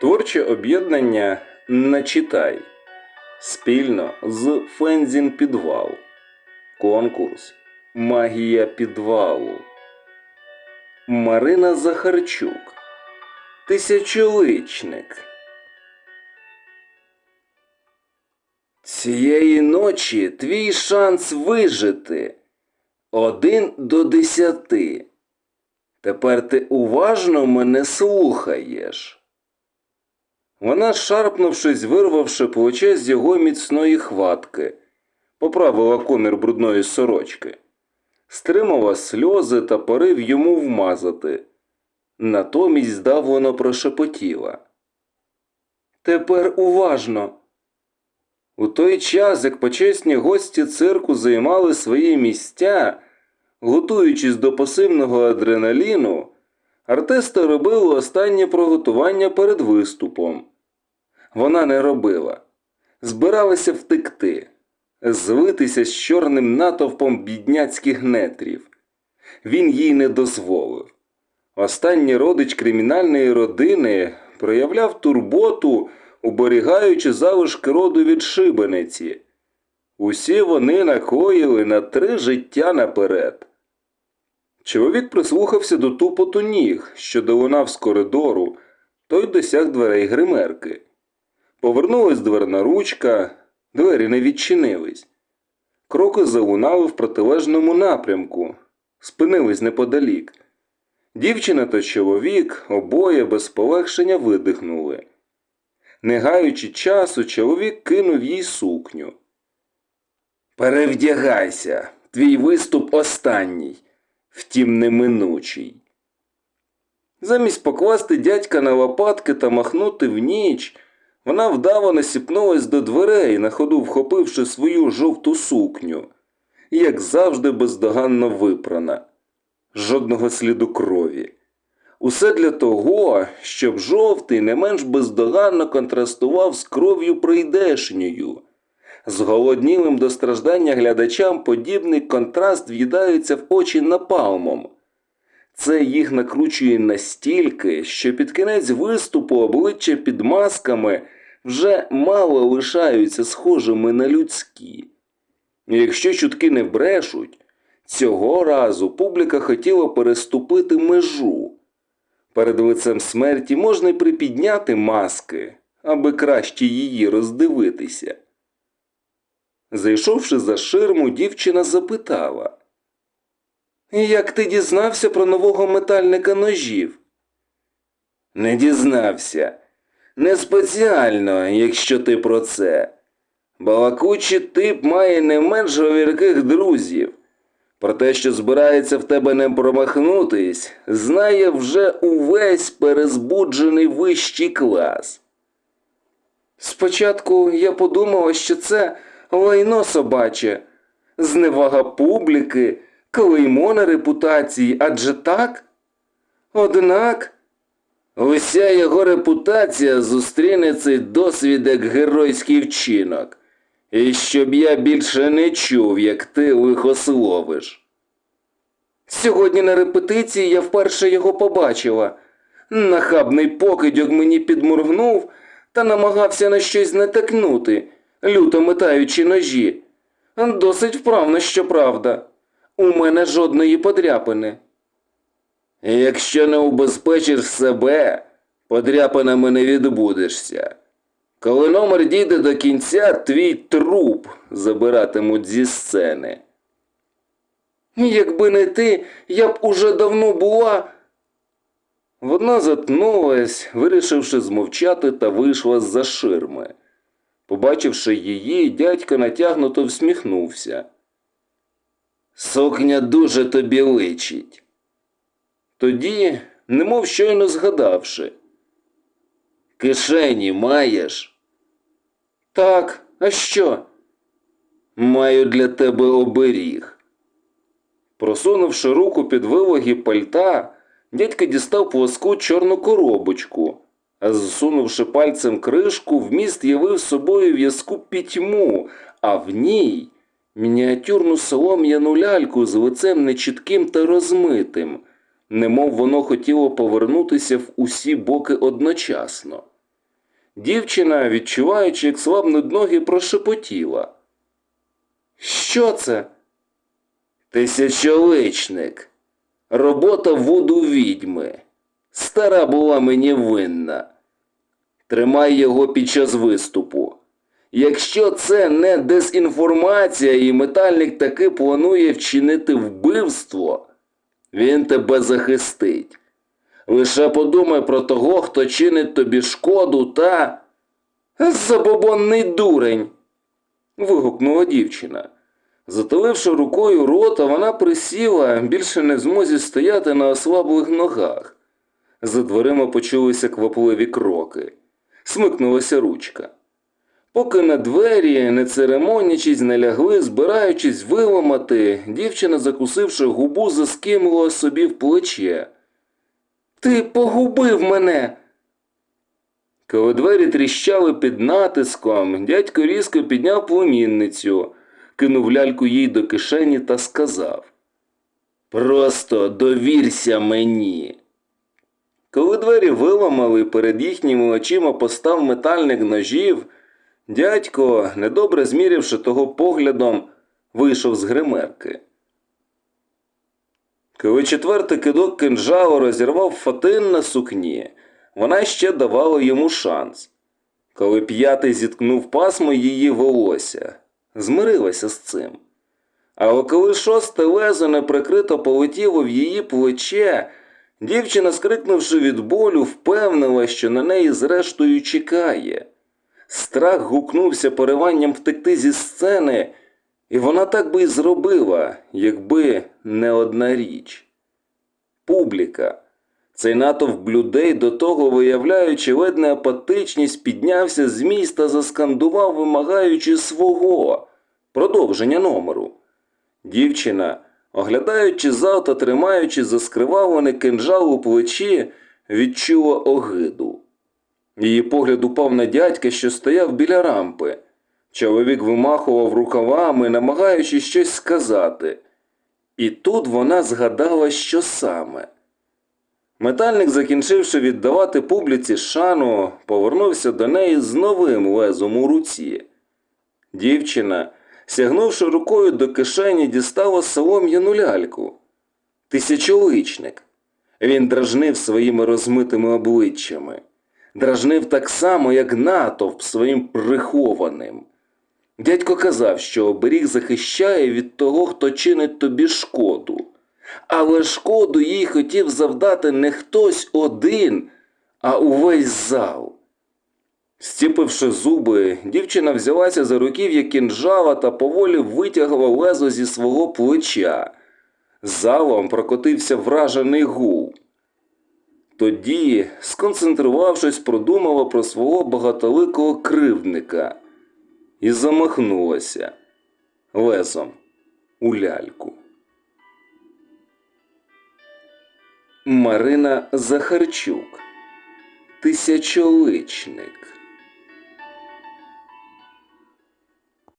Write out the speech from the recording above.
Творче об'єднання Начитай спільно з Фензін Підвал. Конкурс Магія підвалу. Марина Захарчук. Тисячоличник. Цієї ночі твій шанс вижити. Один до десяти. Тепер ти уважно мене слухаєш. Вона, шарпнувшись, вирвавши плече з його міцної хватки, поправила комір брудної сорочки, стримала сльози та порив йому вмазати. Натомість здавлено прошепотіла. Тепер уважно. У той час, як почесні гості цирку займали свої місця, готуючись до пасивного адреналіну, артисти робили останнє приготування перед виступом. Вона не робила. Збиралася втекти, злитися з чорним натовпом бідняцьких нетрів. Він їй не дозволив. Останній родич кримінальної родини проявляв турботу, уберігаючи залишки роду від шибениці. Усі вони накоїли на три життя наперед. Чоловік прислухався до тупоту ніг, що долунав з коридору, той досяг дверей гримерки. Повернулась дверна ручка, двері не відчинились. Кроки залунали в протилежному напрямку, спинились неподалік. Дівчина та чоловік обоє без полегшення видихнули. Не гаючи часу, чоловік кинув їй сукню. Перевдягайся, твій виступ останній, втім неминучий. Замість покласти дядька на лопатки та махнути в ніч, вона вдаво насіпнулась до дверей, на ходу вхопивши свою жовту сукню, і, як завжди, бездоганно випрана. Жодного сліду крові. Усе для того, щоб жовтий не менш бездоганно контрастував з кров'ю прийдешньою. Зголоднілим до страждання глядачам подібний контраст в'їдається в очі напалмом. Це їх накручує настільки, що під кінець виступу обличчя під масками вже мало лишаються схожими на людські. Якщо чутки не брешуть, цього разу публіка хотіла переступити межу. Перед лицем смерті можна й припідняти маски, аби краще її роздивитися. Зайшовши за ширму, дівчина запитала. Як ти дізнався про нового метальника ножів? Не дізнався. Не спеціально, якщо ти про це. Балакучий тип має не менш говірких друзів. Про те, що збирається в тебе не промахнутись, знає вже увесь перезбуджений вищий клас. Спочатку я подумала, що це лайно собаче, зневага публіки, клеймо на репутації, адже так? Однак уся його репутація зустріне цей досвід як геройський вчинок. І щоб я більше не чув, як ти лихословиш. Сьогодні на репетиції я вперше його побачила. Нахабний покидьок мені підморгнув та намагався на щось натякнути, люто метаючи ножі. Досить вправно, щоправда. У мене жодної подряпини. Якщо не убезпечиш себе, подряпинами не відбудешся. Коли номер дійде до кінця, твій труп забиратимуть зі сцени. Якби не ти, я б уже давно була. Вона затнулась, вирішивши змовчати та вийшла з-за ширми. Побачивши її, дядько натягнуто всміхнувся. Сукня дуже тобі личить. Тоді, немов щойно згадавши. Кишені маєш? Так, а що? Маю для тебе оберіг. Просунувши руку під вилоги пальта, дядько дістав плоску чорну коробочку, а засунувши пальцем кришку, вміст явив собою в'язку пітьму, а в ній мініатюрну солом'яну ляльку з лицем нечітким та розмитим, немов воно хотіло повернутися в усі боки одночасно. Дівчина, відчуваючи, як слабнуть ноги, прошепотіла. Що це? Тисячоличник. Робота вуду відьми. Стара була мені винна. Тримай його під час виступу. Якщо це не дезінформація і метальник таки планує вчинити вбивство, він тебе захистить. Лише подумай про того, хто чинить тобі шкоду та. Забобонний дурень. вигукнула дівчина. Затуливши рукою рота, вона присіла, більше не змозі стояти на ослаблих ногах. За дверима почулися квапливі кроки. Смикнулася ручка. Поки на двері, не церемонячись, не лягли, збираючись виламати, дівчина, закусивши губу, заскимувала собі в плече. Ти погубив мене. Коли двері тріщали під натиском, дядько різко підняв племінницю, кинув ляльку їй до кишені та сказав Просто довірся мені. Коли двері виламали, перед їхніми очима постав метальник ножів, дядько, недобре змірявши того поглядом, вийшов з гримерки. Коли четвертий кидок кинжалу розірвав фатин на сукні, вона ще давала йому шанс. Коли п'ятий зіткнув пасмо її волосся, змирилася з цим. Але коли шосте лезо неприкрито полетіло в її плече, дівчина, скрикнувши від болю, впевнила, що на неї зрештою чекає. Страх гукнувся пориванням втекти зі сцени, і вона так би й зробила, якби не одна річ. Публіка. Цей натовп людей, до того виявляючи ледне апатичність, піднявся з міста, заскандував, вимагаючи свого продовження номеру. Дівчина, оглядаючи зал та тримаючи заскривавлений кинжал у плечі, відчула огиду. Її погляд упав на дядька, що стояв біля рампи. Чоловік вимахував рукавами, намагаючись щось сказати. І тут вона згадала, що саме. Метальник, закінчивши віддавати публіці шану, повернувся до неї з новим лезом у руці. Дівчина, сягнувши рукою до кишені, дістала солом'яну ляльку. Тисячоличник. Він дражнив своїми розмитими обличчями. Дражнив так само, як натовп своїм прихованим. Дядько казав, що оберіг захищає від того, хто чинить тобі шкоду. Але шкоду їй хотів завдати не хтось один, а увесь зал. Стіпивши зуби, дівчина взялася за руків'я кінжала та поволі витягла лезо зі свого плеча. Залом прокотився вражений гул. Тоді, сконцентрувавшись, продумала про свого багатоликого кривдника і замахнулася лезом у ляльку. Марина Захарчук Тисячоличник